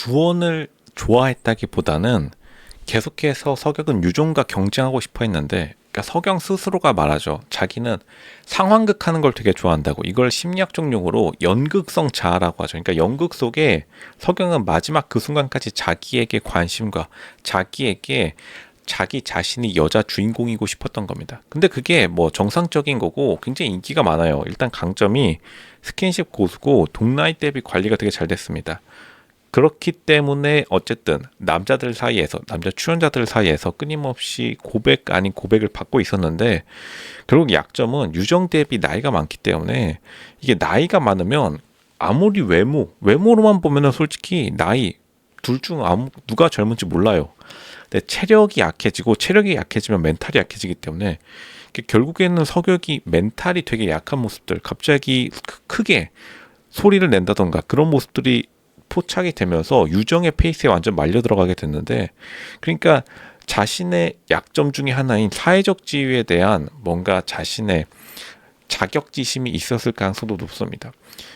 주원을 좋아했다기보다는 계속해서 서경은 유종과 경쟁하고 싶어 했는데 그러니까 서경 스스로가 말하죠. 자기는 상황극 하는 걸 되게 좋아한다고. 이걸 심리학적 용어로 연극성 자아라고 하죠. 그러니까 연극 속에 서경은 마지막 그 순간까지 자기에게 관심과 자기에게 자기 자신이 여자 주인공이고 싶었던 겁니다. 근데 그게 뭐 정상적인 거고 굉장히 인기가 많아요. 일단 강점이 스킨십 고수고 동나이 대비 관리가 되게 잘 됐습니다. 그렇기 때문에 어쨌든 남자들 사이에서 남자 출연자들 사이에서 끊임없이 고백 아닌 고백을 받고 있었는데 결국 약점은 유정 대비 나이가 많기 때문에 이게 나이가 많으면 아무리 외모 외모로만 보면은 솔직히 나이 둘 중 아무 누가 젊은지 몰라요. 근데 체력이 약해지고 체력이 약해지면 멘탈이 약해지기 때문에 결국에는 서격이 멘탈이 되게 약한 모습들 갑자기 크게 소리를 낸다던가 그런 모습들이 포착이 되면서 유정의 페이스에 완전 말려 들어가게 됐는데 그러니까 자신의 약점 중의 하나인 사회적 지위에 대한 뭔가 자신의 자격지심이 있었을 가능성도 높습니다.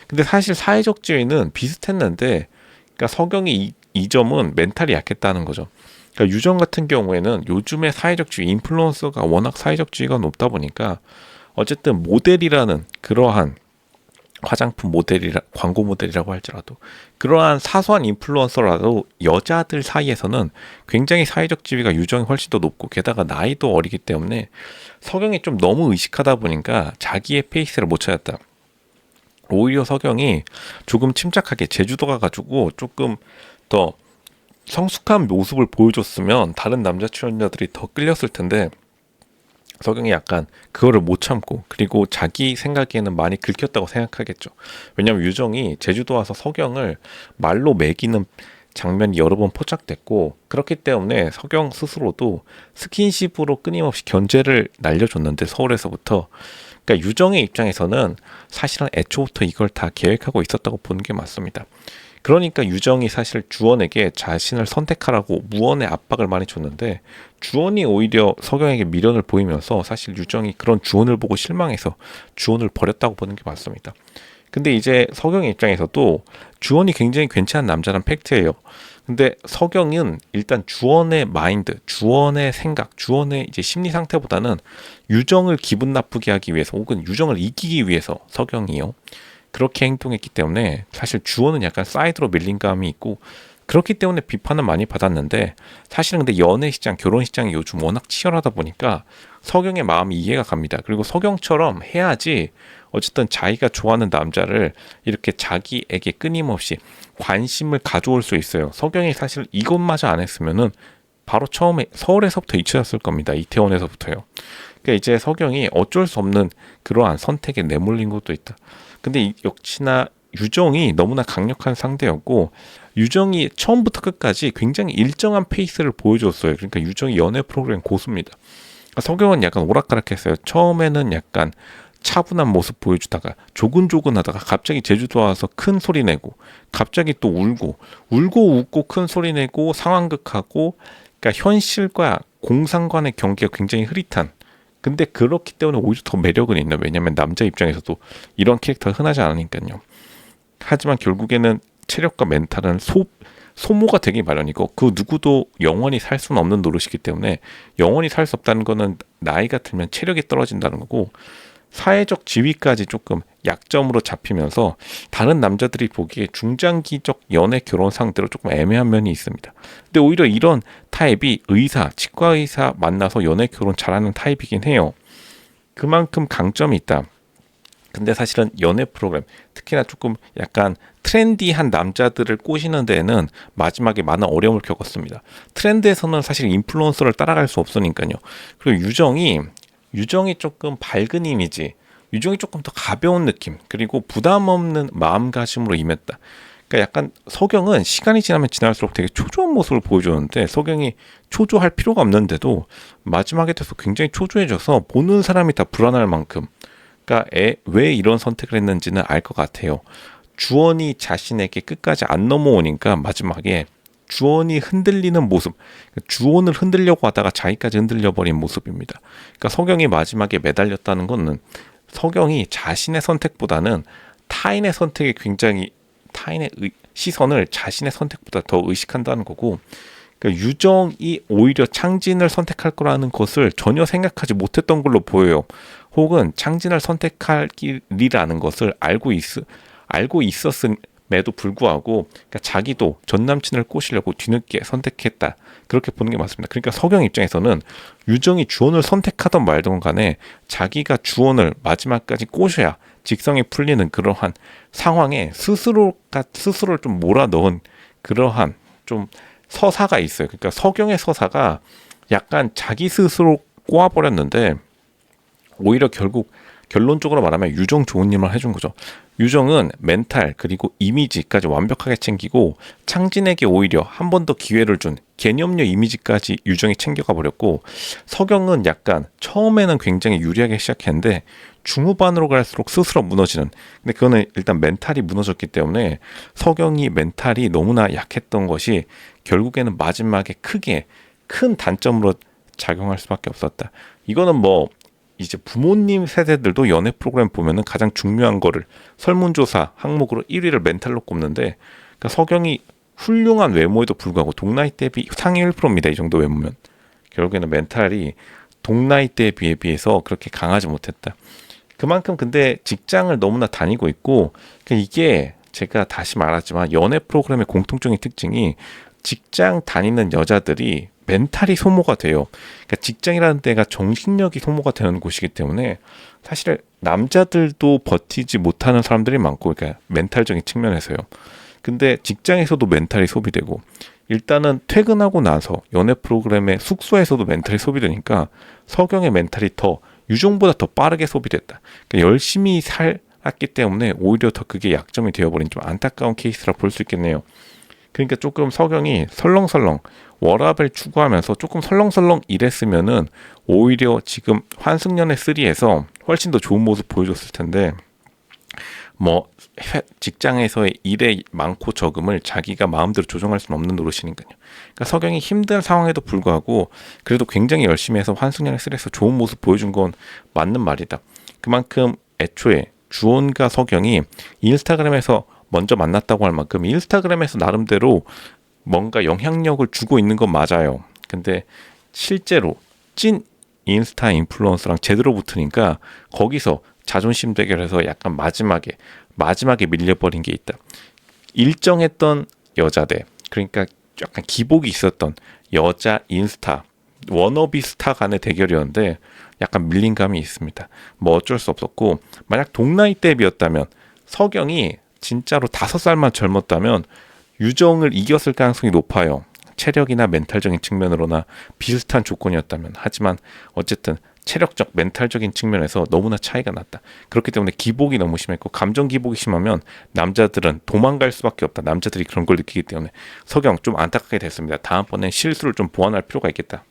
근데 사실 사회적 지위는 비슷했는데 그러니까 서경이 이, 이 점은 멘탈이 약했다는 거죠. 그러니까 유정 같은 경우에는 요즘의 사회적 지위 인플루언서가 워낙 사회적 지위가 높다 보니까 어쨌든 모델이라는 그러한 화장품 모델이라 광고 모델이라고 할지라도 그러한 사소한 인플루언서라도 여자들 사이에서는 굉장히 사회적 지위가 유정이 훨씬 더 높고 게다가 나이도 어리기 때문에 서경이 좀 너무 의식하다 보니까 자기의 페이스를 못 찾았다. 오히려 서경이 조금 침착하게 제주도 가가지고 조금 더 성숙한 모습을 보여줬으면 다른 남자 출연자들이 더 끌렸을 텐데 서경이 약간 그거를 못 참고 그리고 자기 생각에는 많이 긁혔다고 생각하겠죠. 왜냐하면 유정이 제주도 와서 서경을 말로 매기는 장면이 여러 번 포착됐고 그렇기 때문에 서경 스스로도 스킨십으로 끊임없이 견제를 날려줬는데 서울에서부터 그러니까 유정의 입장에서는 사실은 애초부터 이걸 다 계획하고 있었다고 보는 게 맞습니다. 그러니까 유정이 사실 주원에게 자신을 선택하라고 무언의 압박을 많이 줬는데 주원이 오히려 서경에게 미련을 보이면서 사실 유정이 그런 주원을 보고 실망해서 주원을 버렸다고 보는 게 맞습니다. 근데 이제 서경의 입장에서도 주원이 굉장히 괜찮은 남자란 팩트예요. 근데 서경은 일단 주원의 마인드, 주원의 생각, 주원의 이제 심리 상태보다는 유정을 기분 나쁘게 하기 위해서 혹은 유정을 이기기 위해서 서경이요. 그렇게 행동했기 때문에 사실 주어는 약간 사이드로 밀린 감이 있고 그렇기 때문에 비판을 많이 받았는데 사실은 근데 연애 시장, 결혼 시장이 요즘 워낙 치열하다 보니까 서경의 마음이 이해가 갑니다. 그리고 서경처럼 해야지 어쨌든 자기가 좋아하는 남자를 이렇게 자기에게 끊임없이 관심을 가져올 수 있어요. 서경이 사실 이것마저 안 했으면은 바로 처음에 서울에서부터 잊혀졌을 겁니다. 이태원에서부터요. 그러니까 이제 서경이 어쩔 수 없는 그러한 선택에 내몰린 것도 있다. 근데 역시나 유정이 너무나 강력한 상대였고 유정이 처음부터 끝까지 굉장히 일정한 페이스를 보여줬어요. 그러니까 유정이 연애 프로그램 고수입니다. 그러니까 서경은 약간 오락가락했어요. 처음에는 약간 차분한 모습 보여주다가 조근조근하다가 갑자기 제주도 와서 큰 소리 내고 갑자기 또 울고 울고 웃고 큰 소리 내고 상황극하고 그러니까 현실과 공상관의 경계가 굉장히 흐릿한 근데 그렇기 때문에 오히려 더 매력은 있는 왜냐면 남자 입장에서도 이런 캐릭터 흔하지 않으니까요. 하지만 결국에는 체력과 멘탈은 소 소모가 되기 마련이고 그 누구도 영원히 살 수는 없는 노릇이기 때문에 영원히 살 수 없다는 거는 나이가 들면 체력이 떨어진다는 거고 사회적 지위까지 조금 약점으로 잡히면서 다른 남자들이 보기에 중장기적 연애 결혼 상대로 조금 애매한 면이 있습니다. 근데 오히려 이런 타입이 의사, 치과 의사 만나서 연애 결혼 잘하는 타입이긴 해요. 그만큼 강점이 있다. 근데 사실은 연애 프로그램, 특히나 조금 약간 트렌디한 남자들을 꼬시는 데에는 마지막에 많은 어려움을 겪었습니다. 트렌드에서는 사실 인플루언서를 따라갈 수 없으니까요. 그리고 유정이 유정이 조금 밝은 이미지, 유정이 조금 더 가벼운 느낌, 그리고 부담 없는 마음가짐으로 임했다. 그러니까 약간 서경은 시간이 지나면 지날수록 되게 초조한 모습을 보여주는데 서경이 초조할 필요가 없는데도 마지막에 돼서 굉장히 초조해져서 보는 사람이 다 불안할 만큼 그러니까 애, 왜 이런 선택을 했는지는 알 것 같아요. 주원이 자신에게 끝까지 안 넘어오니까 마지막에 주원이 흔들리는 모습, 주원을 흔들려고 하다가 자기까지 흔들려 버린 모습입니다. 그러니까 서경이 마지막에 매달렸다는 것은 서경이 자신의 선택보다는 타인의 선택에 굉장히 타인의 의, 시선을 자신의 선택보다 더 의식한다는 거고 그러니까 유정이 오히려 창진을 선택할 거라는 것을 전혀 생각하지 못했던 걸로 보여요. 혹은 창진을 선택할 길이라는 것을 알고 있 알고 있었음 에도 불구하고 그러니까 자기도 전 남친을 꼬시려고 뒤늦게 선택했다. 그렇게 보는 게 맞습니다. 그러니까 서경 입장에서는 유정이 주원을 선택하던 말던 간에 자기가 주원을 마지막까지 꼬셔야 직성이 풀리는 그러한 상황에 스스로가 스스로를 좀 몰아 넣은 그러한 좀 서사가 있어요. 그러니까 서경의 서사가 약간 자기 스스로 꼬아버렸는데 오히려 결국 결론적으로 말하면 유정 일만 해준 거죠. 유정은 멘탈 그리고 이미지까지 완벽하게 챙기고 창진에게 오히려 한 번 더 기회를 준 개념료 이미지까지 유정이 챙겨가 버렸고 서경은 약간 처음에는 굉장히 유리하게 시작했는데 중후반으로 갈수록 스스로 무너지는 근데 그거는 일단 멘탈이 무너졌기 때문에 서경이 멘탈이 너무나 약했던 것이 결국에는 마지막에 크게 큰 단점으로 작용할 수밖에 없었다. 이거는 뭐 이제 부모님 세대들도 연애 프로그램 보면은 가장 중요한 거를 설문조사 항목으로 1위를 멘탈로 꼽는데 그러니까 서경이 훌륭한 외모에도 불구하고 동나이 대비 상위 1%입니다. 이 정도 외모면 결국에는 멘탈이 동나이 대 비에 비해서 그렇게 강하지 못했다. 그만큼 근데 직장을 너무나 다니고 있고 그러니까 이게 제가 다시 말하지만 연애 프로그램의 공통적인 특징이 직장 다니는 여자들이 멘탈이 소모가 돼요. 그러니까 직장이라는 데가 정신력이 소모가 되는 곳이기 때문에 사실 남자들도 버티지 못하는 사람들이 많고, 그러니까 멘탈적인 측면에서요. 근데 직장에서도 멘탈이 소비되고, 일단은 퇴근하고 나서 연애 프로그램의 숙소에서도 멘탈이 소비되니까 서경의 멘탈이 더 유종보다 더 빠르게 소비됐다. 그러니까 열심히 살았기 때문에 오히려 더 그게 약점이 되어버린 좀 안타까운 케이스라 볼 수 있겠네요. 그러니까 조금 서경이 설렁설렁 워라벨 추구하면서 조금 설렁설렁 일했으면은 오히려 지금 환승연의 3에서 훨씬 더 좋은 모습 보여줬을 텐데 뭐 직장에서의 일의 많고 적음을 자기가 마음대로 조정할 수는 없는 노릇이니까요. 그러니까 서경이 힘든 상황에도 불구하고 그래도 굉장히 열심히 해서 환승연의 3에서 좋은 모습 보여준 건 맞는 말이다. 그만큼 애초에 주원과 서경이 인스타그램에서 먼저 만났다고 할 만큼 인스타그램에서 나름대로 뭔가 영향력을 주고 있는 건 맞아요. 근데 실제로 찐 인스타 인플루언서랑 제대로 붙으니까 거기서 자존심 대결해서 약간 마지막에 마지막에 밀려버린 게 있다. 일정했던 여자들 그러니까 약간 기복이 있었던 여자 인스타 워너비 스타 간의 대결이었는데 약간 밀린 감이 있습니다. 뭐 어쩔 수 없었고 만약 동나이 대비였다면 서경이 진짜로 다섯 살만 젊었다면 유정을 이겼을 가능성이 높아요. 체력이나 멘탈적인 측면으로나 비슷한 조건이었다면 하지만 어쨌든 체력적 멘탈적인 측면에서 너무나 차이가 났다. 그렇기 때문에 기복이 너무 심했고 감정 기복이 심하면 남자들은 도망갈 수밖에 없다. 남자들이 그런 걸 느끼기 때문에 석영 좀 안타깝게 됐습니다. 다음번엔 실수를 좀 보완할 필요가 있겠다.